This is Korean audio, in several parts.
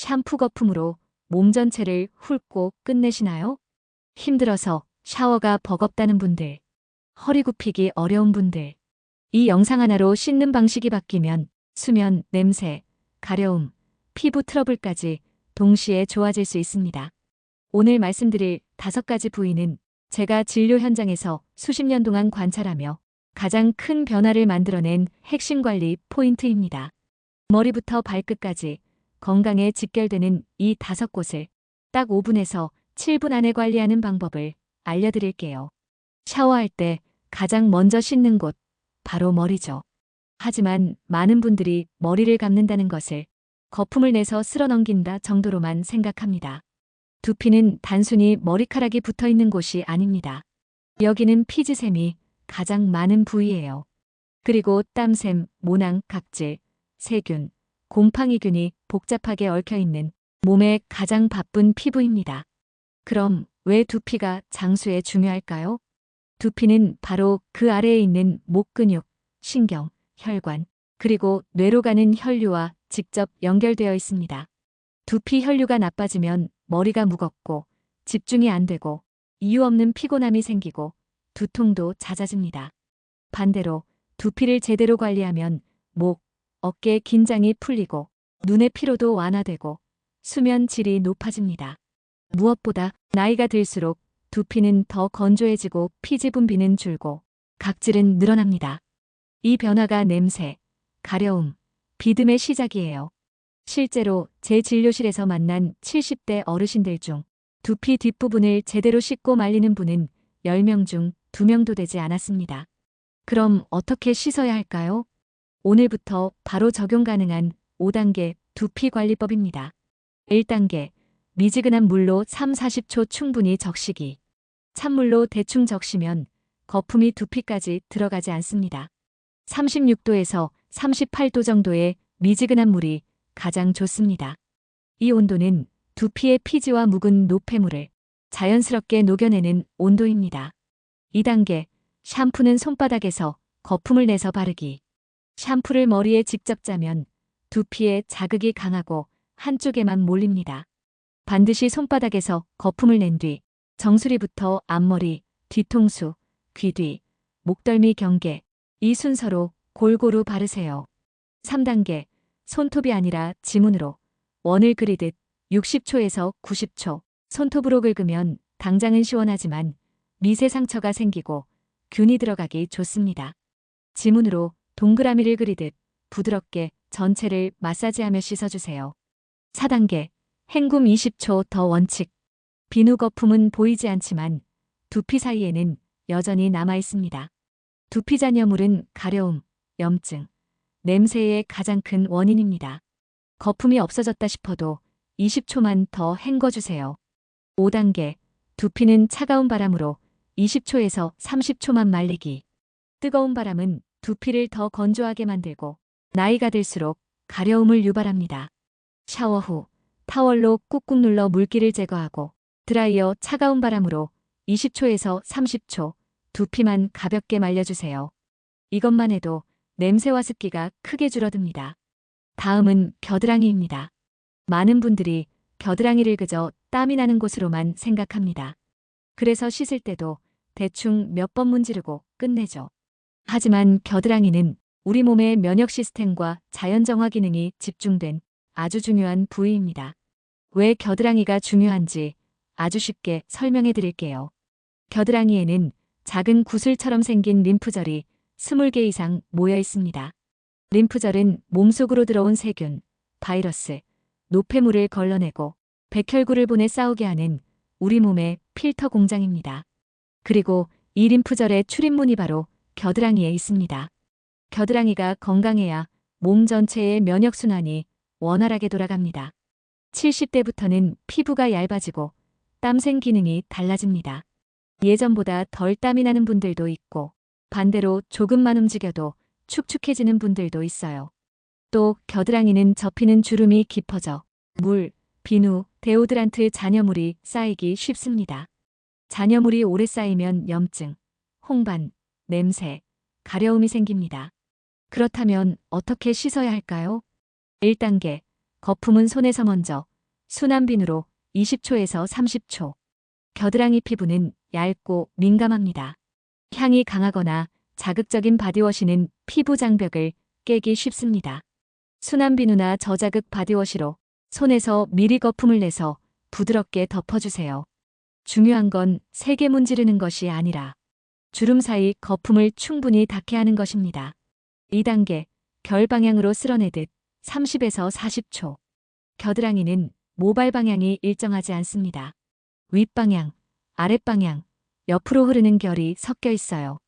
샴푸 거품으로 몸 전체를 훑고 끝내시나요? 힘들어서 샤워가 버겁다는 분들, 허리 굽히기 어려운 분들, 이 영상 하나로 씻는 방식이 바뀌면 수면, 냄새, 가려움, 피부 트러블까지 동시에 좋아질 수 있습니다. 오늘 말씀드릴 다섯 가지 부위는 제가 진료 현장에서 수십 년 동안 관찰하며 가장 큰 변화를 만들어낸 핵심 관리 포인트입니다. 머리부터 발끝까지 건강에 직결되는 이 다섯 곳을 딱 5분에서 7분 안에 관리하는 방법을 알려드릴게요. 샤워할 때 가장 먼저 씻는 곳, 바로 머리죠. 하지만 많은 분들이 머리를 감는다는 것을 거품을 내서 쓸어 넘긴다 정도로만 생각합니다. 두피는 단순히 머리카락이 붙어 있는 곳이 아닙니다. 여기는 피지샘이 가장 많은 부위예요. 그리고 땀샘, 모낭, 각질, 세균, 곰팡이균이 복잡하게 얽혀 있는 몸의 가장 바쁜 피부입니다. 그럼 왜 두피가 장수에 중요할까요? 두피는 바로 그 아래에 있는 목 근육, 신경, 혈관, 그리고 뇌로 가는 혈류와 직접 연결되어 있습니다. 두피 혈류가 나빠지면 머리가 무겁고 집중이 안 되고 이유 없는 피곤함이 생기고 두통도 잦아집니다. 반대로 두피를 제대로 관리하면 목, 어깨 긴장이 풀리고 눈의 피로도 완화되고 수면 질이 높아집니다. 무엇보다 나이가 들수록 두피는 더 건조해지고 피지 분비는 줄고 각질은 늘어납니다. 이 변화가 냄새, 가려움, 비듬의 시작이에요. 실제로 제 진료실에서 만난 70대 어르신들 중 두피 뒷부분을 제대로 씻고 말리는 분은 10명 중 2명도 되지 않았습니다. 그럼 어떻게 씻어야 할까요? 오늘부터 바로 적용 가능한 5단계 두피 관리법입니다. 1단계 미지근한 물로 3, 40초 충분히 적시기. 찬물로 대충 적시면 거품이 두피까지 들어가지 않습니다. 36도에서 38도 정도의 미지근한 물이 가장 좋습니다. 이 온도는 두피의 피지와 묵은 노폐물을 자연스럽게 녹여내는 온도입니다. 2단계 샴푸는 손바닥에서 거품을 내서 바르기. 샴푸를 머리에 직접 짜면 두피에 자극이 강하고 한쪽에만 몰립니다. 반드시 손바닥에서 거품을 낸 뒤 정수리부터 앞머리, 뒤통수, 귀 뒤, 목덜미 경계 이 순서로 골고루 바르세요. 3단계 손톱이 아니라 지문으로 원을 그리듯 60초에서 90초 손톱으로 긁으면 당장은 시원하지만 미세 상처가 생기고 균이 들어가기 좋습니다. 지문으로 동그라미를 그리듯 부드럽게 전체를 마사지하며 씻어주세요. 4단계 헹굼 20초 더 원칙 비누 거품은 보이지 않지만 두피 사이에는 여전히 남아 있습니다. 두피 잔여물은 가려움, 염증, 냄새의 가장 큰 원인입니다. 거품이 없어졌다 싶어도 20초만 더 헹궈주세요. 5단계 두피는 차가운 바람으로 20초에서 30초만 말리기. 뜨거운 바람은 두피를 더 건조하게 만들고 나이가 들수록 가려움을 유발합니다. 샤워 후 타월로 꾹꾹 눌러 물기를 제거하고 드라이어 차가운 바람으로 20초에서 30초 두피만 가볍게 말려주세요. 이것만 해도 냄새와 습기가 크게 줄어듭니다. 다음은 겨드랑이입니다. 많은 분들이 겨드랑이를 그저 땀이 나는 곳으로만 생각합니다. 그래서 씻을 때도 대충 몇 번 문지르고 끝내죠. 하지만 겨드랑이는 우리 몸의 면역 시스템과 자연 정화 기능이 집중된 아주 중요한 부위입니다. 왜 겨드랑이가 중요한지 아주 쉽게 설명해 드릴게요. 겨드랑이에는 작은 구슬처럼 생긴 림프절이 20개 이상 모여 있습니다. 림프절은 몸속으로 들어온 세균, 바이러스, 노폐물을 걸러내고 백혈구를 보내 싸우게 하는 우리 몸의 필터 공장입니다. 그리고 이 림프절의 출입문이 바로 겨드랑이에 있습니다. 겨드랑이가 건강해야 몸 전체의 면역순환이 원활하게 돌아갑니다. 70대부터는 피부가 얇아지고 땀생 기능이 달라집니다. 예전보다 덜 땀이 나는 분들도 있고 반대로 조금만 움직여도 축축해지는 분들도 있어요. 또 겨드랑이는 접히는 주름이 깊어져 물, 비누, 데오드란트 잔여물이 쌓이기 쉽습니다. 잔여물이 오래 쌓이면 염증, 홍반, 냄새, 가려움이 생깁니다. 그렇다면 어떻게 씻어야 할까요? 1단계. 거품은 손에서 먼저 순한 비누로 20초에서 30초. 겨드랑이 피부는 얇고 민감합니다. 향이 강하거나 자극적인 바디워시는 피부 장벽을 깨기 쉽습니다. 순한 비누나 저자극 바디워시로 손에서 미리 거품을 내서 부드럽게 덮어주세요. 중요한 건 세게 문지르는 것이 아니라 주름 사이 거품을 충분히 닿게 하는 것입니다. 2단계 결 방향으로 쓸어내듯 30에서 40초. 겨드랑이는 모발 방향이 일정하지 않습니다. 윗방향, 아랫방향, 옆으로 흐르는 결이 섞여 있어요.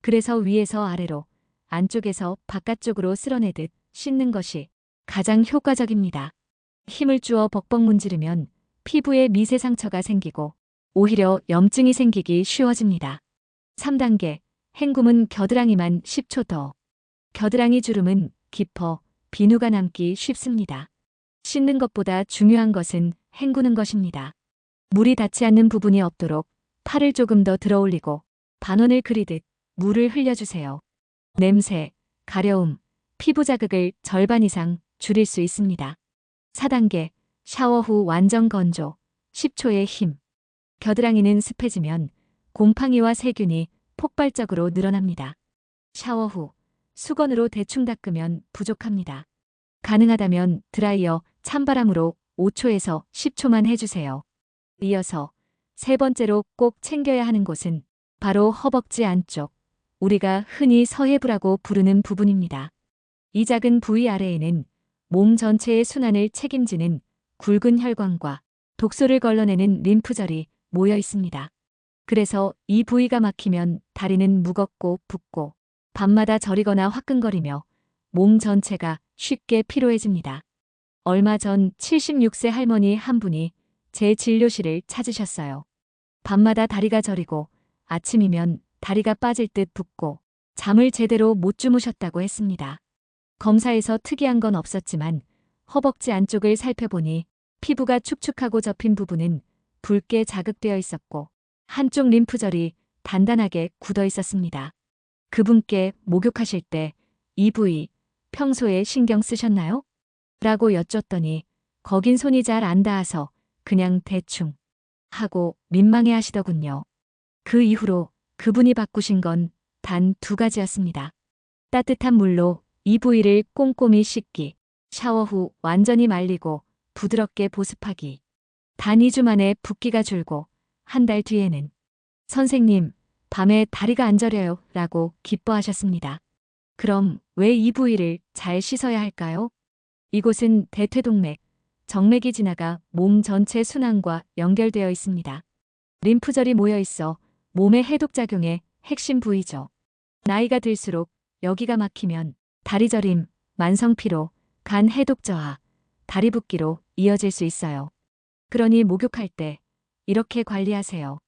그래서 위에서 아래로, 안쪽에서 바깥쪽으로 쓸어내듯 씻는 것이 가장 효과적입니다. 힘을 주어 벅벅 문지르면 피부에 미세 상처가 생기고 오히려 염증이 생기기 쉬워집니다. 3단계 헹굼은 겨드랑이만 10초 더. 겨드랑이 주름은 깊어 비누가 남기 쉽습니다. 씻는 것보다 중요한 것은 헹구는 것입니다. 물이 닿지 않는 부분이 없도록 팔을 조금 더 들어 올리고 반원을 그리듯 물을 흘려주세요. 냄새, 가려움, 피부 자극을 절반 이상 줄일 수 있습니다. 4단계 샤워 후 완전 건조 10초의 힘 겨드랑이는 습해지면 곰팡이와 세균이 폭발적으로 늘어납니다. 샤워 후 수건으로 대충 닦으면 부족합니다. 가능하다면 드라이어 찬바람으로 5초에서 10초만 해주세요. 이어서 세 번째로 꼭 챙겨야 하는 곳은 바로 허벅지 안쪽, 우리가 흔히 서해부라고 부르는 부분입니다. 이 작은 부위 아래에는 몸 전체의 순환을 책임지는 굵은 혈관과 독소를 걸러내는 림프절이 모여 있습니다. 그래서 이 부위가 막히면 다리는 무겁고 붓고 밤마다 저리거나 화끈거리며 몸 전체가 쉽게 피로해집니다. 얼마 전 76세 할머니 한 분이 제 진료실을 찾으셨어요. 밤마다 다리가 저리고 아침이면 다리가 빠질 듯 붓고 잠을 제대로 못 주무셨다고 했습니다. 검사에서 특이한 건 없었지만 허벅지 안쪽을 살펴보니 피부가 축축하고 접힌 부분은 붉게 자극되어 있었고 한쪽 림프절이 단단하게 굳어 있었습니다. 그분께 목욕하실 때 이 부위 평소에 신경 쓰셨나요? 라고 여쭸더니 거긴 손이 잘 안 닿아서 그냥 대충 하고 민망해 하시더군요. 그 이후로 그분이 바꾸신 건 단 두 가지였습니다. 따뜻한 물로 이 부위를 꼼꼼히 씻기, 샤워 후 완전히 말리고 부드럽게 보습하기. 단 2주 만에 붓기가 줄고 한 달 뒤에는 선생님, 밤에 다리가 안 저려요 라고 기뻐하셨습니다. 그럼 왜 이 부위를 잘 씻어야 할까요? 이곳은 대퇴동맥, 정맥이 지나가 몸 전체 순환과 연결되어 있습니다. 림프절이 모여 있어 몸의 해독작용의 핵심 부위죠. 나이가 들수록 여기가 막히면 다리 저림, 만성 피로, 간 해독 저하, 다리 붓기로 이어질 수 있어요. 그러니 목욕할 때 이렇게 관리하세요.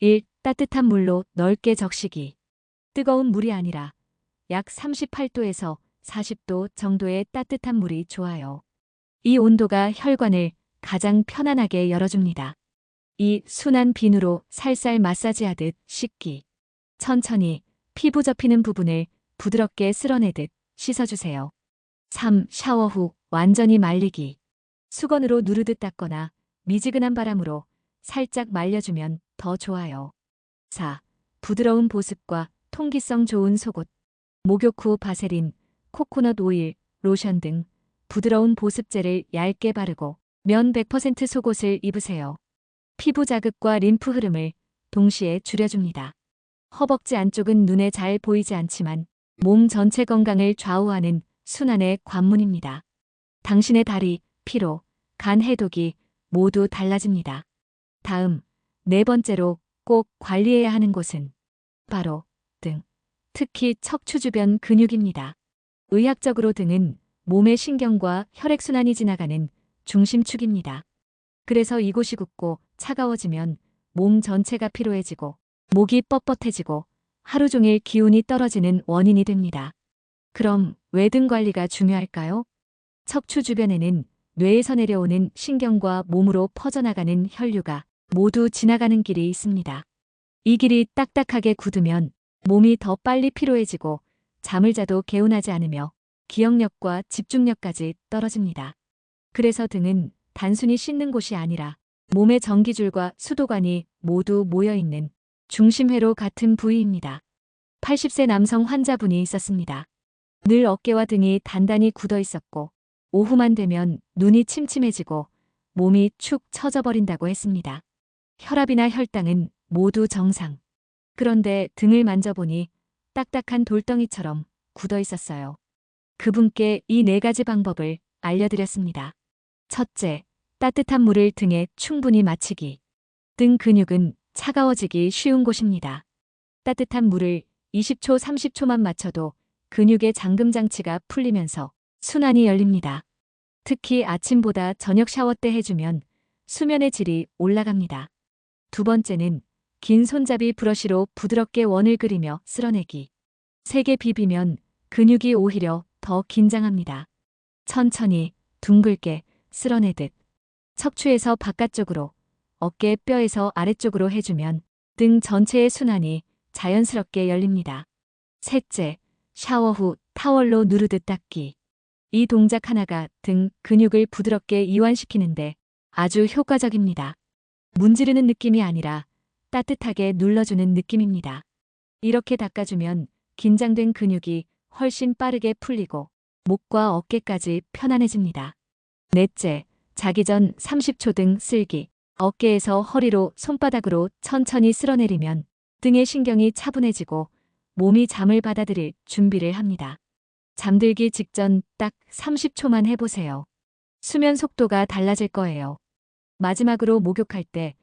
1. 따뜻한 물로 넓게 적시기. 뜨거운 물이 아니라 약 38도에서 40도 정도의 따뜻한 물이 좋아요. 이 온도가 혈관을 가장 편안하게 열어줍니다. 2. 순한 비누로 살살 마사지하듯 씻기. 천천히 피부 접히는 부분을 부드럽게 쓸어내듯 씻어주세요. 3. 샤워 후 완전히 말리기. 수건으로 누르듯 닦거나 미지근한 바람으로 살짝 말려주면 더 좋아요. 4. 부드러운 보습과 통기성 좋은 속옷. 목욕 후 바세린, 코코넛 오일, 로션 등 부드러운 보습제를 얇게 바르고 면 100% 속옷을 입으세요. 피부 자극과 림프 흐름을 동시에 줄여줍니다. 허벅지 안쪽은 눈에 잘 보이지 않지만 몸 전체 건강을 좌우하는 순환의 관문입니다. 당신의 다리, 피로, 간 해독이 모두 달라집니다. 다음, 네 번째로 꼭 관리해야 하는 곳은 바로 등, 특히 척추 주변 근육입니다. 의학적으로 등은 몸의 신경과 혈액순환이 지나가는 중심축입니다. 그래서 이곳이 붓고 차가워지면 몸 전체가 피로해지고 목이 뻣뻣해지고 하루 종일 기운이 떨어지는 원인이 됩니다. 그럼 왜 등 관리가 중요할까요? 척추 주변에는 뇌에서 내려오는 신경과 몸으로 퍼져나가는 혈류가 모두 지나가는 길이 있습니다. 이 길이 딱딱하게 굳으면 몸이 더 빨리 피로해지고 잠을 자도 개운하지 않으며 기억력과 집중력까지 떨어집니다. 그래서 등은 단순히 씻는 곳이 아니라 몸의 전기줄과 수도관이 모두 모여 있는 중심회로 같은 부위입니다. 80세 남성 환자분이 있었습니다. 늘 어깨와 등이 단단히 굳어 있었고 오후만 되면 눈이 침침해지고 몸이 축 처져 버린다고 했습니다. 혈압이나 혈당은 모두 정상. 그런데 등을 만져보니 딱딱한 돌덩이처럼 굳어 있었어요. 그분께 이 네 가지 방법을 알려드렸습니다. 첫째, 따뜻한 물을 등에 충분히 마치기. 등 근육은 차가워지기 쉬운 곳입니다. 따뜻한 물을 20초, 30초만 맞춰도 근육의 잠금 장치가 풀리면서 순환이 열립니다. 특히 아침보다 저녁 샤워 때 해주면 수면의 질이 올라갑니다. 두 번째는 긴 손잡이 브러쉬로 부드럽게 원을 그리며 쓸어내기. 세게 비비면 근육이 오히려 더 긴장합니다. 천천히 둥글게 쓸어내듯 척추에서 바깥쪽으로 어깨 뼈에서 아래쪽으로 해주면 등 전체의 순환이 자연스럽게 열립니다. 셋째, 샤워 후 타월로 누르듯 닦기. 이 동작 하나가 등 근육을 부드럽게 이완시키는데 아주 효과적입니다. 문지르는 느낌이 아니라 따뜻하게 눌러주는 느낌입니다. 이렇게 닦아주면 긴장된 근육이 훨씬 빠르게 풀리고 목과 어깨까지 편안해집니다. 넷째, 자기 전 30초 등 쓸기. 어깨에서 허리로 손바닥으로 천천히 쓸어내리면 등의 신경이 차분해지고 몸이 잠을 받아들일 준비를 합니다. 잠들기 직전 딱 30초만 해보세요. 수면 속도가 달라질 거예요. 마지막으로 목욕할 때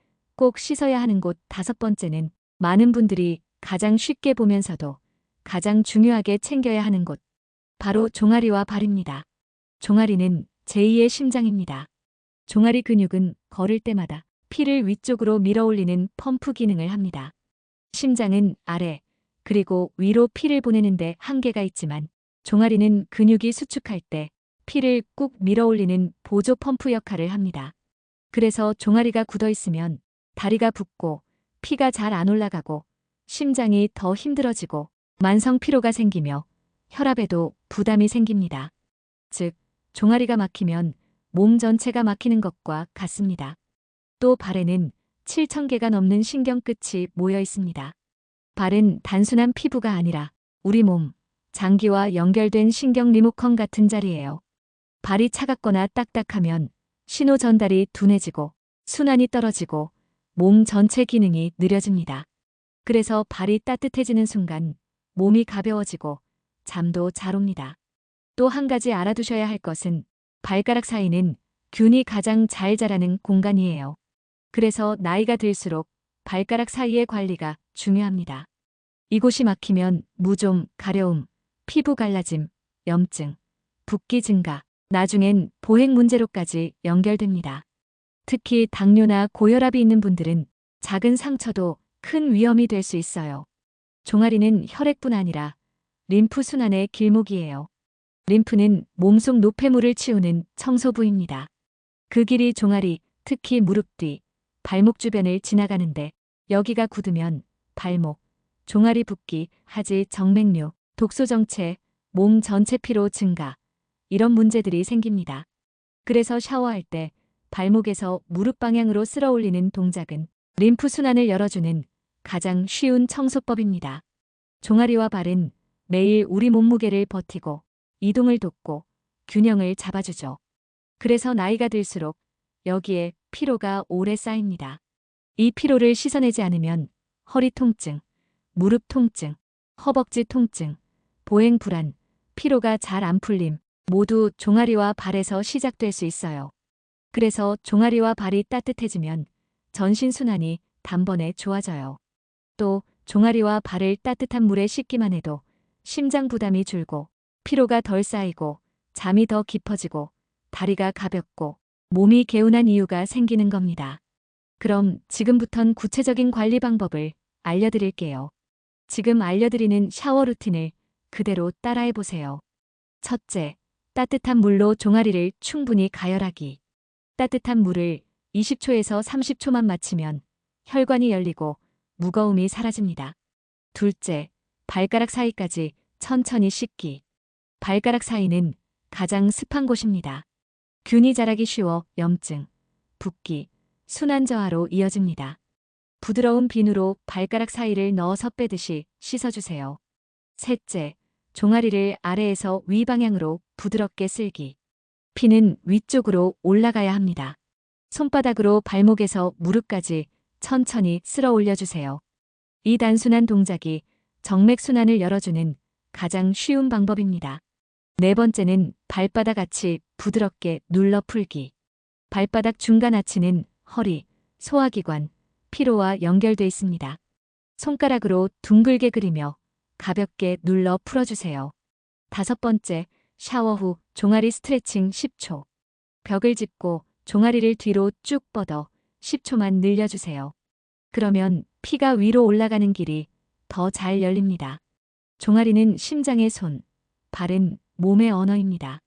꼭 씻어야 하는 곳 다섯 번째는 많은 분들이 가장 쉽게 보면서도 가장 중요하게 챙겨야 하는 곳. 바로 종아리와 발입니다. 종아리는 제2의 심장입니다. 종아리 근육은 걸을 때마다 피를 위쪽으로 밀어 올리는 펌프 기능을 합니다. 심장은 아래, 그리고 위로 피를 보내는데 한계가 있지만 종아리는 근육이 수축할 때 피를 꾹 밀어 올리는 보조 펌프 역할을 합니다. 그래서 종아리가 굳어 있으면 다리가 붓고 피가 잘 안 올라가고 심장이 더 힘들어지고 만성 피로가 생기며 혈압에도 부담이 생깁니다. 즉, 종아리가 막히면 몸 전체가 막히는 것과 같습니다. 또 발에는 7,000개가 넘는 신경 끝이 모여 있습니다. 발은 단순한 피부가 아니라 우리 몸, 장기와 연결된 신경 리모컨 같은 자리예요. 발이 차갑거나 딱딱하면 신호 전달이 둔해지고 순환이 떨어지고 몸 전체 기능이 느려집니다. 그래서 발이 따뜻해지는 순간 몸이 가벼워지고 잠도 잘 옵니다. 또 한 가지 알아두셔야 할 것은 발가락 사이는 균이 가장 잘 자라는 공간이에요. 그래서 나이가 들수록 발가락 사이의 관리가 중요합니다. 이곳이 막히면 무좀, 가려움, 피부 갈라짐, 염증, 붓기 증가, 나중엔 보행 문제로까지 연결됩니다. 특히 당뇨나 고혈압이 있는 분들은 작은 상처도 큰 위험이 될 수 있어요. 종아리는 혈액뿐 아니라 림프 순환의 길목이에요. 림프는 몸속 노폐물을 치우는 청소부입니다. 그 길이 종아리, 특히 무릎 뒤, 발목 주변을 지나가는데 여기가 굳으면 발목, 종아리 붓기, 하지, 정맥류, 독소 정체, 몸 전체 피로 증가, 이런 문제들이 생깁니다. 그래서 샤워할 때 발목에서 무릎 방향으로 쓸어 올리는 동작은 림프 순환을 열어주는 가장 쉬운 청소법입니다. 종아리와 발은 매일 우리 몸무게를 버티고 이동을 돕고 균형을 잡아주죠. 그래서 나이가 들수록 여기에 피로가 오래 쌓입니다. 이 피로를 씻어내지 않으면 허리 통증, 무릎 통증, 허벅지 통증, 보행 불안, 피로가 잘 안 풀림 모두 종아리와 발에서 시작될 수 있어요. 그래서 종아리와 발이 따뜻해지면 전신 순환이 단번에 좋아져요. 또 종아리와 발을 따뜻한 물에 씻기만 해도 심장 부담이 줄고 피로가 덜 쌓이고 잠이 더 깊어지고 다리가 가볍고 몸이 개운한 이유가 생기는 겁니다. 그럼 지금부턴 구체적인 관리 방법을 알려드릴게요. 지금 알려드리는 샤워 루틴을 그대로 따라해 보세요. 첫째, 따뜻한 물로 종아리를 충분히 가열하기. 따뜻한 물을 20초에서 30초만 마치면 혈관이 열리고 무거움이 사라집니다. 둘째, 발가락 사이까지 천천히 씻기. 발가락 사이는 가장 습한 곳입니다. 균이 자라기 쉬워 염증, 붓기, 순환 저하로 이어집니다. 부드러운 비누로 발가락 사이를 넣어서 빼듯이 씻어주세요. 셋째, 종아리를 아래에서 위 방향으로 부드럽게 쓸기. 피는 위쪽으로 올라가야 합니다. 손바닥으로 발목에서 무릎까지 천천히 쓸어 올려주세요. 이 단순한 동작이 정맥순환을 열어주는 가장 쉬운 방법입니다. 네 번째는 발바닥 아치 부드럽게 눌러 풀기. 발바닥 중간 아치는 허리, 소화기관, 피로와 연결돼 있습니다. 손가락으로 둥글게 그리며 가볍게 눌러 풀어주세요. 다섯 번째, 샤워 후 종아리 스트레칭 10초. 벽을 짚고 종아리를 뒤로 쭉 뻗어 10초만 늘려주세요. 그러면 피가 위로 올라가는 길이 더 잘 열립니다. 종아리는 심장의 손, 발은 몸의 언어입니다.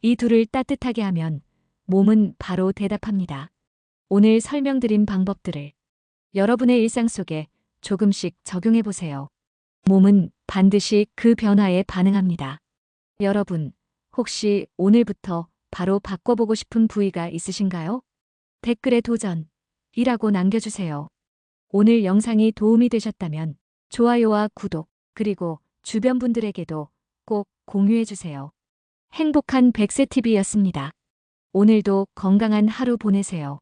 이 둘을 따뜻하게 하면 몸은 바로 대답합니다. 오늘 설명드린 방법들을 여러분의 일상 속에 조금씩 적용해 보세요. 몸은 반드시 그 변화에 반응합니다. 여러분, 혹시 오늘부터 바로 바꿔보고 싶은 부위가 있으신가요? 댓글에 도전, 이라고 남겨주세요. 오늘 영상이 도움이 되셨다면 좋아요와 구독, 그리고 주변 분들에게도 꼭 공유해주세요. 행복한 백세TV였습니다. 오늘도 건강한 하루 보내세요.